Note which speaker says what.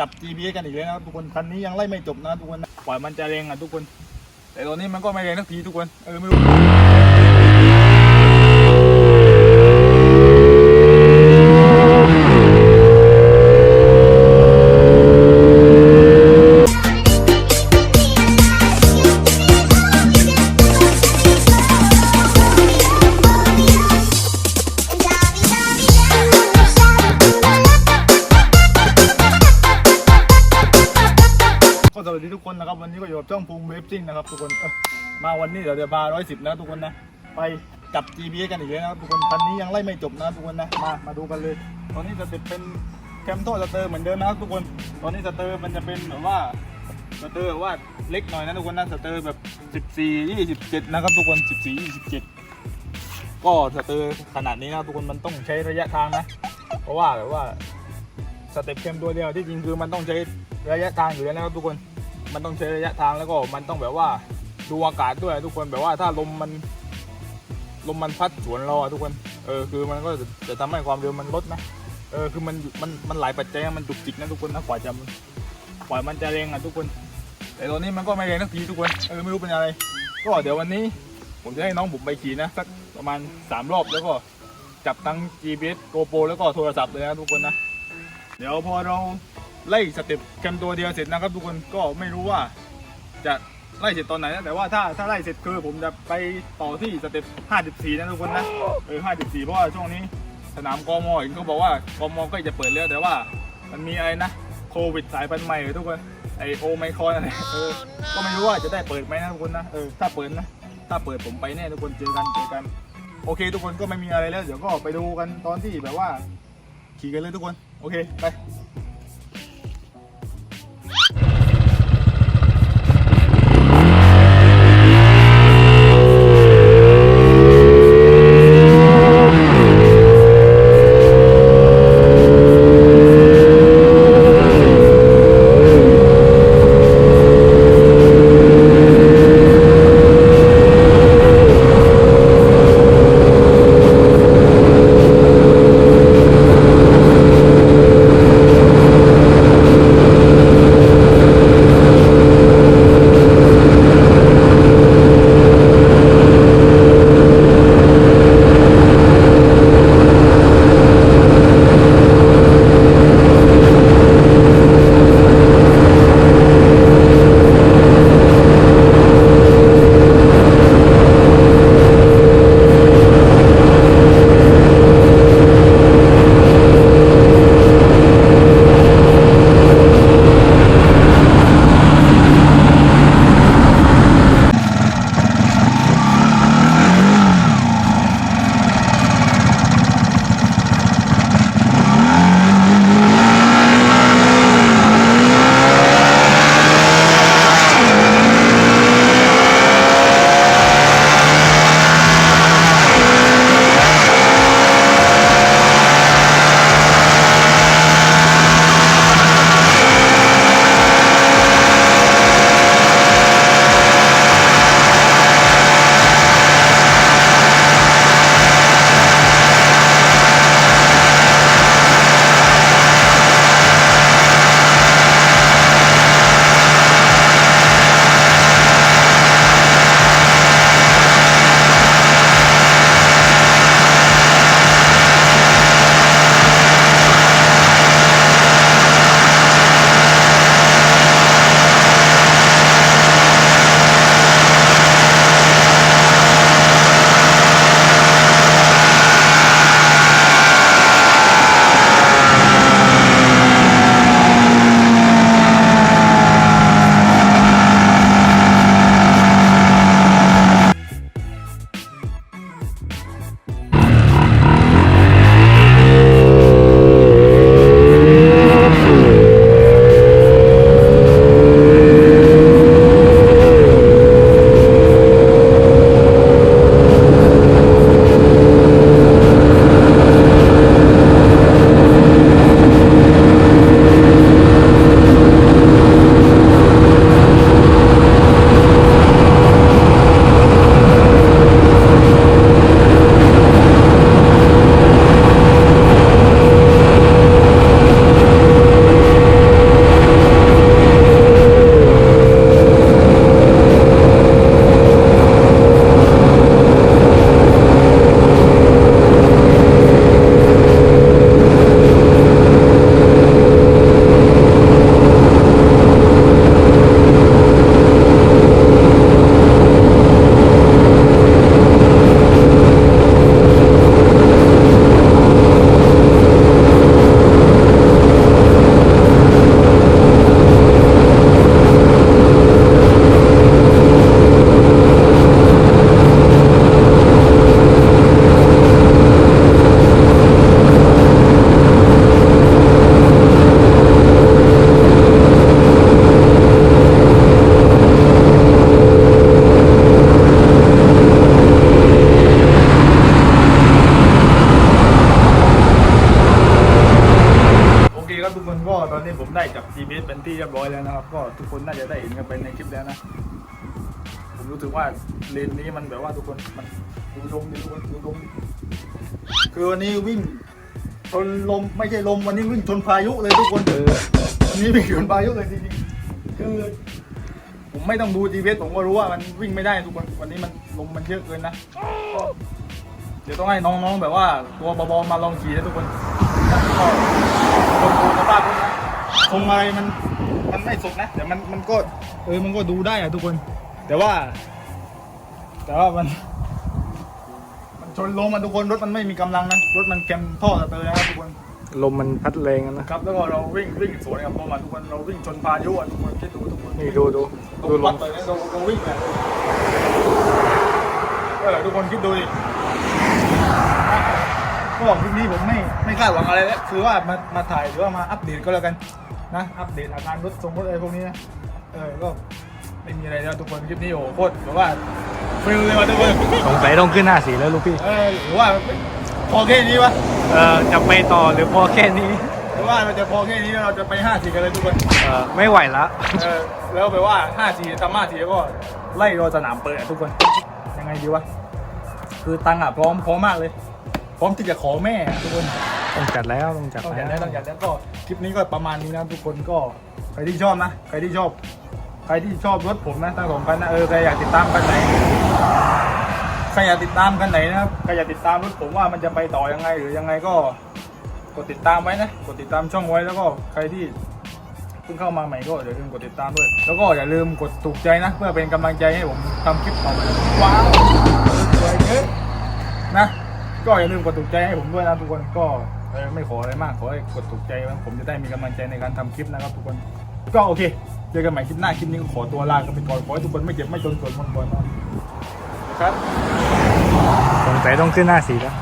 Speaker 1: จับ GPS กันอีกแล้วนะครับทุกคนคันนี้ยังไล่ไม่จบนะทุกคนนะปล่อยมันจะแรงอะทุกคน แต่ตอนนี้มันก็ไม่แรงสักทีทุกคนเออไม่รู้ ก็สวัสดีทุกคนนะครับ วันนี้ก็อยู่กับช่องภูมิเวฟซิ่งนะครับทุกคนเออมาวันนี้เดี๋ยวเดี๋ยวพาร้อยสิบนะทุกคนนะ ไปจับ GPS กันอีกแล้วนะครับทุกคนคันนี้ยังไล่ไม่จบนะทุกคนนะ มามาดูกันเลย ตอนนี้จะติดเป็นแคมโทสเตอร์เหมือนเดิมนะครับทุกคน ตอนนี้สเตอร์มันจะเป็นแบบว่าสเตอร์ว่าเล็กหน่อยนะทุกคนนะสเตอร์แบบ 14 27 นะครับทุกคน 14 27 ก็สเตอร์ขนาดนี้นะทุกคนมันต้องใช้ระยะทางนะ เพราะว่าแบบว่าสเต็ปเค็มตัวเดียวที่จริงคือมันต้องใช้ระยะทางอยู่แล้วนะครับทุกคน มันต้องใช้ระยะทางแล้วก็มันต้องแบบว่าดูอากาศด้วยทุกคนแบบว่าถ้าลมมันลมมันพัดสวนเราอะทุกคนเออคือมันก็จะจะทำให้ความเร็วมันลดนะเออคือมันมันมันหลายปัจจัยมันจุกจิกนะทุกคนนะกว่าจะกว่ามันจะแรงอะทุกคน แต่ตอนนี้มันก็ไม่แรงสักทีทุกคนเออไม่รู้เป็นอะไร ก็เดี๋ยววันนี้ผมจะให้น้องผมไปขี่นะสักประมาณสามรอบแล้วก็จับทั้ง GPS GoPro แล้วก็โทรศัพท์เลยนะทุกคนนะ เดี๋ยวพอเรา ไล่สเต็ปแคมตัวเดียวเสร็จนะครับ ทุกคนก็ไม่รู้ว่า จะไล่เสร็จตอนไหนนะแต่ว่าถ้าถ้าไล่เสร็จคือผมจะไปต่อที่สเต็ป54 นะทุกคนนะเออ54 เพราะว่าช่วงนี้สนามกมเห็นเขาบอกว่ากมกล้จะเปิดแล้วแต่ว่า มันมีอะไรนะโควิดสายพันธุ์ใหม่ทุกคนไอโอไมครอนอะไรเออก็ไม่รู้ว่าจะได้เปิดไหมนะทุกคนนะเออถ้าเปิดนะถ้าเปิดผมไปแน่ทุกคนเจอกันเจอกันโอเค ทุกคนก็ไม่มีอะไรแล้ว เดี๋ยวก็ไปดูกันตอนที่แบบว่า ขี่กันเลยทุกคน โอเค ไป อนนี้ผมได้กับ GPS เป็นที่เรียบร้อยแล้วนะครับ ก็ทุกคนน่าจะได้เห็นกันไปในคลิปแล้วนะ ผมรู้สึกว่าเลนนี้มันแบบว่าทุกคนมันดูลมดิทุกคนดูลมคือวันนี้วิ่งชนลมไม่ใช่ลมวันนี้วิ่งชนพายุเลยทุกคนเออวันนี้วิ่งชนพายุเลยจริงๆคือผมไม่ต้องดู GPS ผมก็รู้ว่ามันวิ่งไม่ได้ทุกคนวันนี้มันลมมันเยอะเกินนะเดี๋ยวต้องให้น้องๆแบบว่าตัวเบาๆมาลองขี่นะทุกคนคนดูสภาพนะ คงอะไรมันมันไม่สุดนะ แต่มันมันก็เออมันก็ดูได้อะทุกคน แต่ว่า แต่ว่ามัน มันชนลมมันทุกคนรถมันไม่มีกำลังนะรถมันแกมท่อสเตอร์นะครับทุกคน
Speaker 2: ลมมันพัดแรงอะนะครับ
Speaker 1: แล้วก็เราวิ่งวิ่งสวนกับพวกมันทุกคนเราวิ่งชนพายุอะทุกคนคิดดูทุกคน
Speaker 2: นี่ดูดู
Speaker 1: ดู
Speaker 2: ดูล
Speaker 1: วัด
Speaker 2: ม
Speaker 1: เลยนะเราเราวิ่งอะเออทุกคนคิดดูดิ ก็บอกคลิปนี้ผมไม่ไม่คาดหวังอะไรแล้วคือว่ามามาถ่ายหรือว่ามาอัปเดตก็แล้วกันนะอัปเดตอาการรถทรงรถอะไรพวกนี้นะเออก็ไม่มีอะไรแล้วทุกคนคลิปนี้โอ้โหโคตรแบบว่าฟิลเลยว่ะทุกคน
Speaker 2: สงสัยต้องขึ้นหน้าสีแล้วลูกพี่
Speaker 1: เออหรือว่าพอแค่นี้วะ
Speaker 2: เอ่อจะไปต่อหรือพอแค่นี้
Speaker 1: หรือว่าเราจะพอแค่นี้แล้วเราจะไปห้าสี่กันเลยทุกคน
Speaker 2: เอ่อไม่ไหวละ
Speaker 1: เออแล้วแปลว่าห้าทีทำห้าทีก็ไล่รอสนามเปิดอะทุกคน ยังไงดีวะ คือตังค์อะพร้อมพร้อมมากเลย พร้อมที่จะขอแม่อะทุกคน
Speaker 2: ต้องจัดแล้วต้องจัด
Speaker 1: ต้องอ
Speaker 2: แล้
Speaker 1: ย่าวงนั้นต้องอย่างนั้นก็คลิปนี้ก็ประมาณนี้นะทุกคนก็ใครที่ชอบนะใครที่ชอบ ใครที่ชอบรถผมนะทั้งสองคันนะเออใครอยากติดตามคันไหนใครอยากติดตามคันไหนนะครับใครอยากติดตามรถผมว่ามันจะไปต่อยังไง หรือยังไงก็กดติดตามไว้นะกดติดตามช่องไว้แล้วก็ใครที่เพิ่งเข้ามาใหม่ก็อย่าลืมกดติดตามด้วย แล้วก็อย่าลืมกดถูกใจนะ เพื่อเป็นกำลังใจให้ผมทำคลิปต่อไปว้าวสวยเยอะนะ ก็อย่าลืมกดถูกใจให้ผมด้วยนะทุกคนก็ไม่ขออะไรมากขอให้กดถูกใจนะผมจะได้มีกำลังใจในการทำคลิปนะครับทุกคนก็โอเคเจอกันใหม่คลิปหน้าคลิปนี้ก็ขอตัวลากันไปก่อนขอให้ทุกคนไม่เจ็บไม่จนสวนมนต์ก่อนนะครับ
Speaker 2: สงสัยต้องขึ้นหน้าสีแล้ว